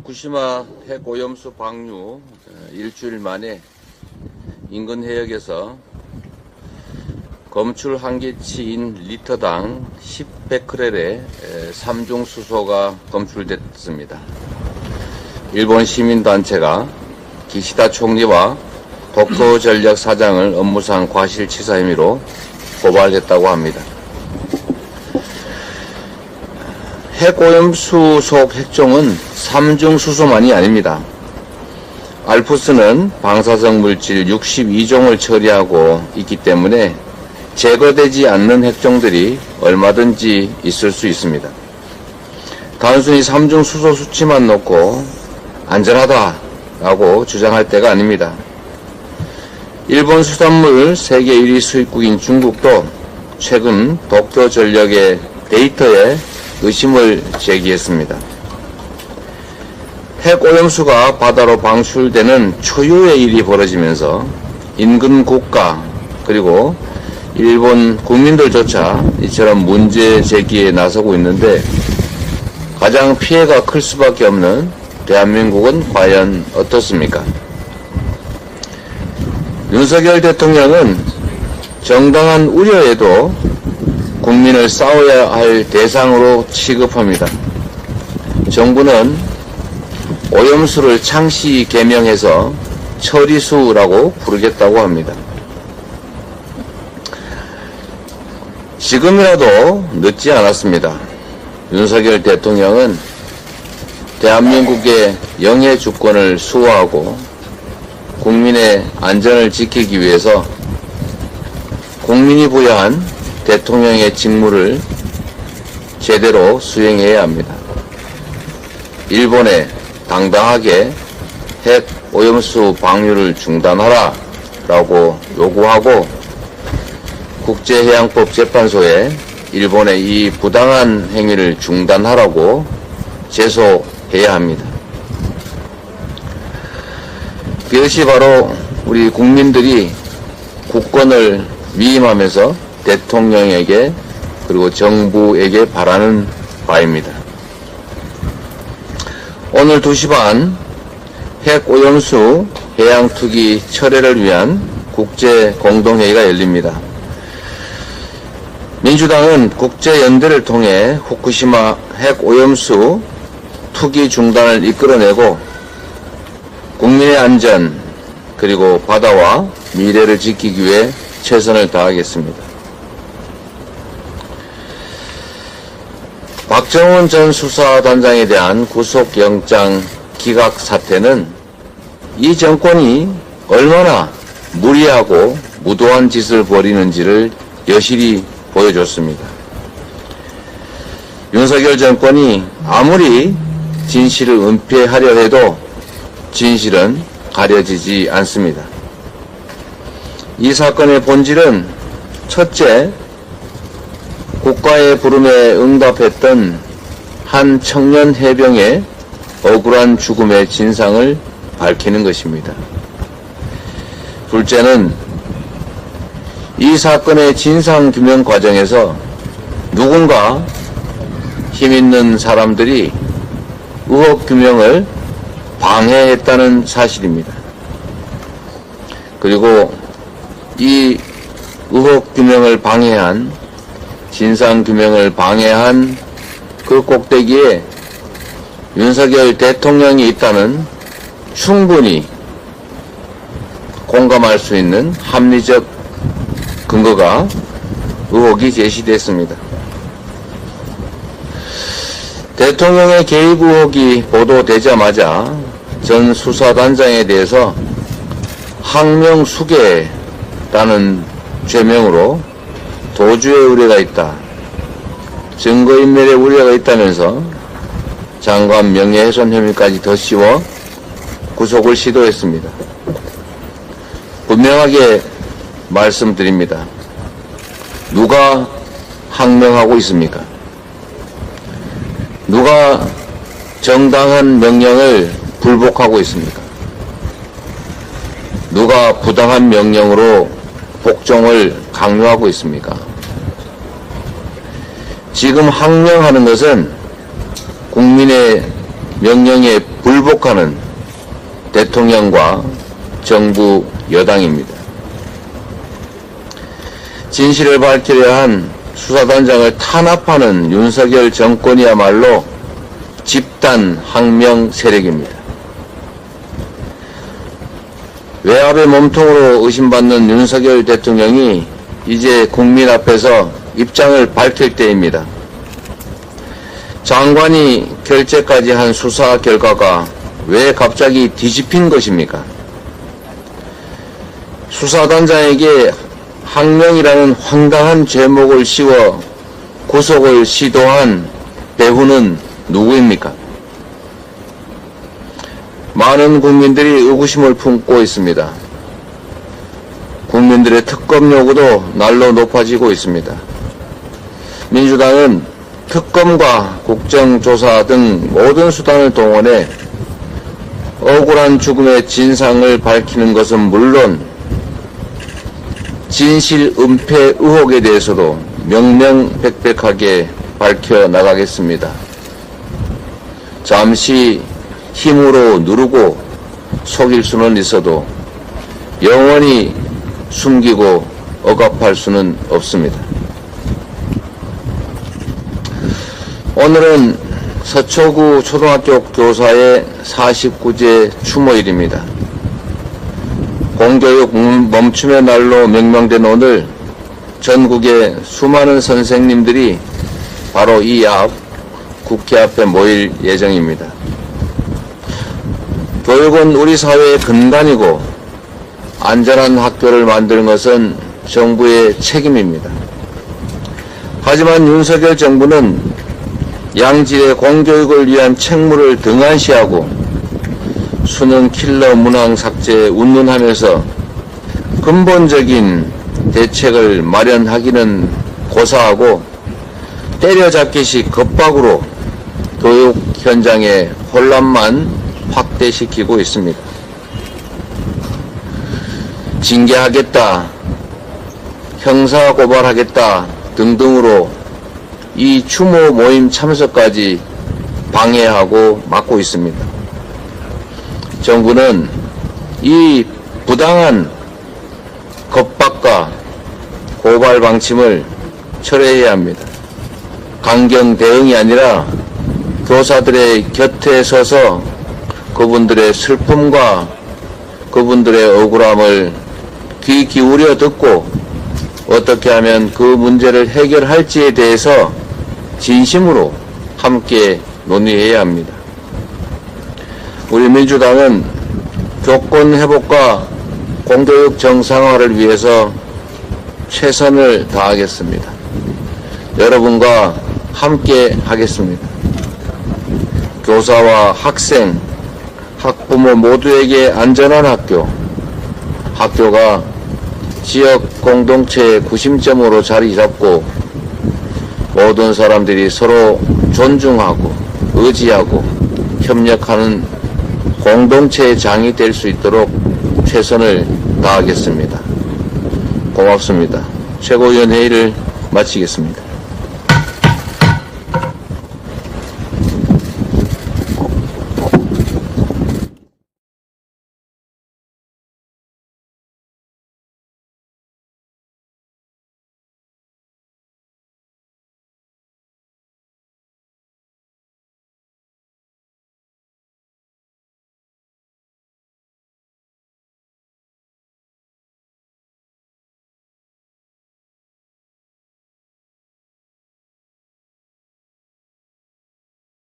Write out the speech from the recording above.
후쿠시마 핵 오염수 방류 어, 일주일 만에 인근 해역에서 검출 한계치인 리터당 10베크렐의 3중 수소가 검출됐습니다. 일본 시민단체가 기시다 총리와 도쿄 전력 사장을 업무상 과실치사 혐의로 고발했다고 합니다. 핵오염수 속 핵종은 3중 수소만이 아닙니다. 알프스는 방사성 물질 62종을 처리하고 있기 때문에 제거되지 않는 핵종들이 얼마든지 있을 수 있습니다. 단순히 3중 수소 수치만 놓고 안전하다라고 주장할 때가 아닙니다. 일본 수산물 세계 1위 수입국인 중국도 최근 도쿄 전력의 데이터에 의심을 제기했습니다. 핵오염수가 바다로 방출되는 초유의 일이 벌어지면서 인근 국가 그리고 일본 국민들조차 이처럼 문제 제기에 나서고 있는데 가장 피해가 클 수밖에 없는 대한민국은 과연 어떻습니까? 윤석열 대통령은 정당한 우려에도 국민을 싸워야 할 대상으로 취급합니다. 정부는 오염수를 창시 개명해서 처리수라고 부르겠다고 합니다. 지금이라도 늦지 않았습니다. 윤석열 대통령은 대한민국의 영해 주권을 수호하고 국민의 안전을 지키기 위해서 국민이 부여한 대통령의 직무를 제대로 수행해야 합니다. 일본에 당당하게 핵 오염수 방류를 중단하라 라고 요구하고 국제해양법 재판소에 일본의 이 부당한 행위를 중단하라고 제소해야 합니다. 그것이 바로 우리 국민들이 국권을 위임하면서 대통령에게 그리고 정부에게 바라는 바입니다. 오늘 2시 반 핵오염수 해양투기 철회를 위한 국제 공동회의가 열립니다. 민주당은 국제연대를 통해 후쿠시마 핵오염수 투기 중단을 이끌어내고 국민의 안전 그리고 바다와 미래를 지키기 위해 최선을 다하겠습니다. 박정원 전 수사단장에 대한 구속영장 기각 사태는 이 정권이 얼마나 무리하고 무도한 짓을 벌이는지를 여실히 보여줬습니다. 윤석열 정권이 아무리 진실을 은폐하려 해도 진실은 가려지지 않습니다. 이 사건의 본질은 첫째, 국가의 부름에 응답했던 한 청년 해병의 억울한 죽음의 진상을 밝히는 것입니다. 둘째는 이 사건의 진상 규명 과정에서 누군가 힘 있는 사람들이 의혹 규명을 방해했다는 사실입니다. 그리고 이 의혹 규명을 방해한 진상 규명을 방해한 그 꼭대기에 윤석열 대통령이 있다는 충분히 공감할 수 있는 합리적 근거가 의혹이 제시됐습니다. 대통령의 개입 의혹이 보도되자마자 전 수사단장에 대해서 항명수계라는 죄명으로 도주의 우려가 있다. 증거인멸의 우려가 있다면서 장관 명예훼손 혐의까지 더 씌워 구속을 시도했습니다. 분명하게 말씀드립니다. 누가 항명하고 있습니까? 누가 정당한 명령을 불복하고 있습니까? 누가 부당한 명령으로 복종을 강요하고 있습니까? 지금 항명하는 것은 국민의 명령에 불 굴복하는 대통령과 정부 여당입니다. 진실을 밝히려 한 수사단장을 탄압하는 윤석열 정권이야말로 집단 항명 세력입니다. 외압의 몸통으로 의심받는 윤석열 대통령이 이제 국민 앞에서 입장을 밝힐 때입니다. 장관이 결재까지 한 수사 결과가 왜 갑자기 뒤집힌 것입니까? 수사단장에게 항명이라는 황당한 제목을 씌워 구속을 시도한 배후는 누구입니까? 많은 국민들이 의구심을 품고 있습니다. 국민들의 특검 요구도 날로 높아지고 있습니다. 민주당은 특검과 국정조사 등 모든 수단을 동원해 억울한 죽음의 진상을 밝히는 것은 물론 진실 은폐 의혹에 대해서도 명명백백하게 밝혀 나가겠습니다. 잠시 힘으로 누르고 속일 수는 있어도 영원히 숨기고 억압할 수는 없습니다. 오늘은 서초구 초등학교 교사의 49제 추모일입니다. 공교육 멈춤의 날로 명명된 오늘 전국의 수많은 선생님들이 바로 이 앞 국회 앞에 모일 예정입니다. 교육은 우리 사회의 근간이고 안전한 학교를 만드는 것은 정부의 책임입니다. 하지만 윤석열 정부는 양질의 공교육을 위한 책무를 등한시하고 수능 킬러 문항 삭제 운운하면서 근본적인 대책을 마련하기는 고사하고 때려잡기식 겁박으로 교육 현장의 혼란만 확대시키고 있습니다. 징계하겠다, 형사 고발하겠다 등등으로 이 추모 모임 참석까지 방해하고 막고 있습니다. 정부는 이 부당한 겁박과 고발 방침을 철회해야 합니다. 강경 대응이 아니라 교사들의 곁에 서서 그분들의 슬픔과 그분들의 억울함을 귀 기울여 듣고 어떻게 하면 그 문제를 해결할지에 대해서 진심으로 함께 논의해야 합니다. 우리 민주당은 교권 회복과 공교육 정상화를 위해서 최선을 다하겠습니다. 여러분과 함께 하겠습니다. 교사와 학생, 학부모 모두에게 안전한 학교, 학교가 지역 공동체의 구심점으로 자리 잡고 모든 사람들이 서로 존중하고 의지하고 협력하는 공동체의 장이 될 수 있도록 최선을 다하겠습니다. 고맙습니다. 최고위원 회의를 마치겠습니다.